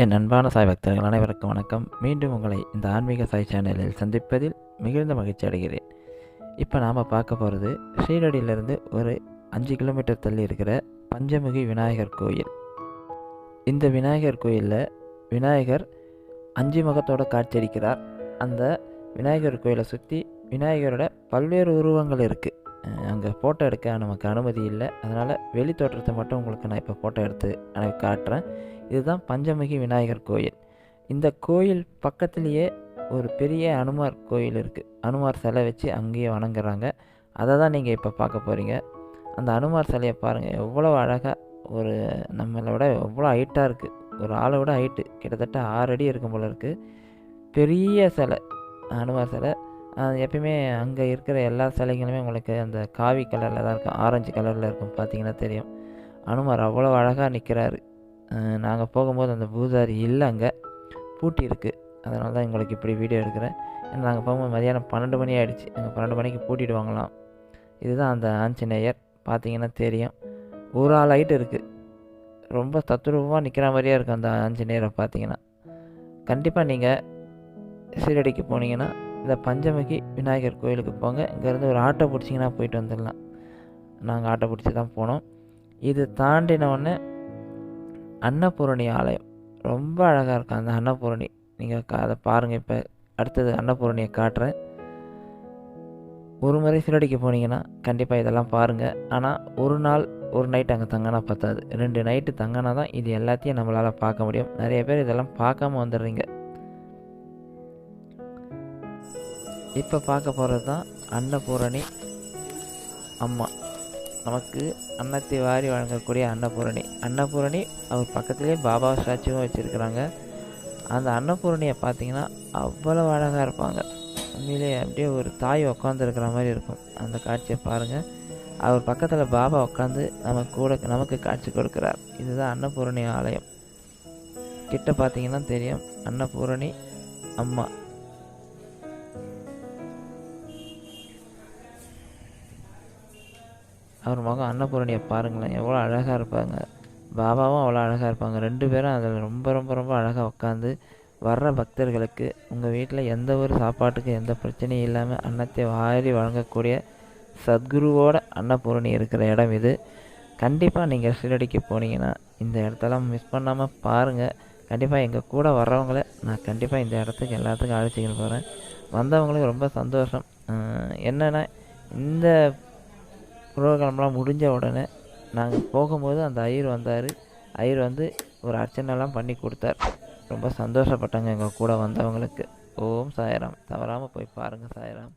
என் அன்பான சாய் பக்தர்கள் அனைவருக்கும் வணக்கம். மீண்டும் உங்களை இந்த ஆன்மீக சாய் சேனலில் சந்திப்பதில் மிகுந்த மகிழ்ச்சி அடைகிறேன். இப்போ நாம் பார்க்க போகிறது ஸ்ரீரடியிலிருந்து ஒரு அஞ்சு கிலோமீட்டர் தள்ளி இருக்கிற பஞ்சமுகி விநாயகர் கோயில். இந்த விநாயகர் கோயிலில் விநாயகர் அஞ்சு முகத்தோட காட்சியளிக்கிறார். அந்த விநாயகர் கோயிலை சுற்றி விநாயகரோட பல்வேறு உருவங்கள் இருக்குது அங்கே ஃபோட்டோ எடுக்க நமக்கு அனுமதி இல்லை. அதனால் வெளி தோற்றத்தை மட்டும் உங்களுக்கு நான் இப்போ ஃபோட்டோ எடுத்து எனக்கு காட்டுறேன். இதுதான் பஞ்சமுகி விநாயகர் கோயில். இந்த கோயில் பக்கத்துலேயே ஒரு பெரிய அனுமார் கோயில் இருக்குது அனுமார் சிலை வச்சு அங்கேயே வணங்குறாங்க. அதை தான் நீங்கள் இப்போ பார்க்க போகிறீங்க அந்த அனுமார் சிலையை பாருங்கள் எவ்வளோ அழகாக ஒரு நம்மளை விட எவ்வளோ ஹைட்டாக இருக்குது ஒரு ஆளை விட ஹைட்டு கிட்டத்தட்ட ஆறு அடி இருக்கும் போல் இருக்குது பெரிய சிலை அனுமார் சிலை. எப்பயுமே அங்கே இருக்கிற எல்லா சிலைகளுமே உங்களுக்கு அந்த காவி கலரில் தான் இருக்கும். ஆரஞ்சு கலரில் இருக்கும். பார்த்தீங்கன்னா தெரியும். அனுமார் அவ்வளோ அழகாக நிற்கிறாரு நாங்கள் போகும்போது அந்த பூசாரி இல்லை அங்கே. பூட்டி இருக்குது அதனால தான் எங்களுக்கு இப்படி வீடியோ எடுக்கிறேன். ஏன்னா நாங்கள் போகும்போது மதியானம் பன்னெண்டு மணி ஆகிடுச்சு அங்கே பன்னெண்டு மணிக்கு பூட்டிடுவாங்களாம். இதுதான் அந்த ஆஞ்சநேயர். பார்த்தீங்கன்னா தெரியும். ஒரு ஆள் ஹைட் இருக்குது ரொம்ப தத்துரூபமாக நிற்கிற மாதிரியே இருக்கும் அந்த ஆஞ்சநேயரை பார்த்தீங்கன்னா கண்டிப்பாக நீங்கள் சீரடிக்கு போனீங்கன்னா இந்த பஞ்சமுகி விநாயகர் கோயிலுக்கு போங்க. இங்கேருந்து ஒரு ஆட்டோ பிடிச்சிங்கன்னா போயிட்டு வந்துடலாம். நாங்கள் ஆட்டோ பிடிச்சி தான் போனோம். இது தாண்டினவுடனே அன்னபூரணி ஆலயம் ரொம்ப அழகாக இருக்கும் அந்த அன்னபூரணி. நீங்கள் அதை பாருங்கள் இப்போ. அடுத்தது அன்னபூரணியை காட்டுறேன். ஒரு முறை சிலடிக்கு போனீங்கன்னா கண்டிப்பாக இதெல்லாம் பாருங்கள் ஆனால் ஒரு நாள் ஒரு நைட் அங்கே தங்கினா பத்தாது. ரெண்டு நைட்டு தங்கினா தான் இது எல்லாத்தையும் நம்மளால் பார்க்க முடியும். நிறைய பேர் இதெல்லாம் பார்க்காம வந்துடுறீங்க. இப்போ பார்க்க போகிறது தான் அன்னபூரணி அம்மா. நமக்கு அன்னத்தை வாரி வழங்கக்கூடிய அன்னபூரணி. அன்னபூரணி அவர் பக்கத்துலேயே பாபா ஸ்டாச்சுவும் வச்சுருக்குறாங்க. அந்த அன்னபூரணியை பார்த்தீங்கன்னா அவ்வளோ அழகாக இருப்பாங்க. உண்மையிலேயே அப்படியே ஒரு தாய் உட்காந்துருக்கிற மாதிரி இருக்கும். அந்த காட்சியை பாருங்கள் அவர் பக்கத்தில் பாபா உட்காந்து நம்ம கூட நமக்கு காட்சி கொடுக்குறார். இதுதான் அன்னபூரணி ஆலயம். கிட்ட பார்த்தீங்கன்னா தெரியும். அன்னபூரணி அம்மா. அவர் மகன் அன்னபூரணியை பாருங்களேன். எவ்வளோ அழகாக இருப்பாங்க. பாபாவும் அவ்வளோ அழகாக இருப்பாங்க. ரெண்டு பேரும் அதில் ரொம்ப ரொம்ப ரொம்ப அழகாக உட்காந்து வர்ற பக்தர்களுக்கு உங்கள் வீட்டில் எந்த ஒரு சாப்பாட்டுக்கும் எந்த பிரச்சனையும் இல்லாமல் அன்னத்தை வாரி வழங்கக்கூடிய சத்குருவோட அன்னபூரணி இருக்கிற இடம் இது. கண்டிப்பாக நீங்கள் ஷீரடிக்கு போனீங்கன்னா இந்த இடத்தெல்லாம் மிஸ் பண்ணாமல் பாருங்கள் கண்டிப்பாக எங்கள் கூட வர்றவங்கள நான் கண்டிப்பாக இந்த இடத்துக்கு எல்லாத்துக்கும் அழைச்சிக்கிட்டு போகிறேன் வந்தவங்களுக்கு ரொம்ப சந்தோஷம். என்னென்னா இந்த ப்ரோக்ராம்லாம் முடிஞ்ச உடனே நாங்கள் போகும்போது அந்த ஐயர் வந்தார். ஐயர் வந்து ஒரு அர்ச்சனைலாம் பண்ணி கொடுத்தார். ரொம்ப சந்தோஷப்பட்டாங்க எங்கள் கூட வந்தவங்களுக்கு. ஓம் சாயராம். தவறாமல் போய் பாருங்கள் சாயராம்.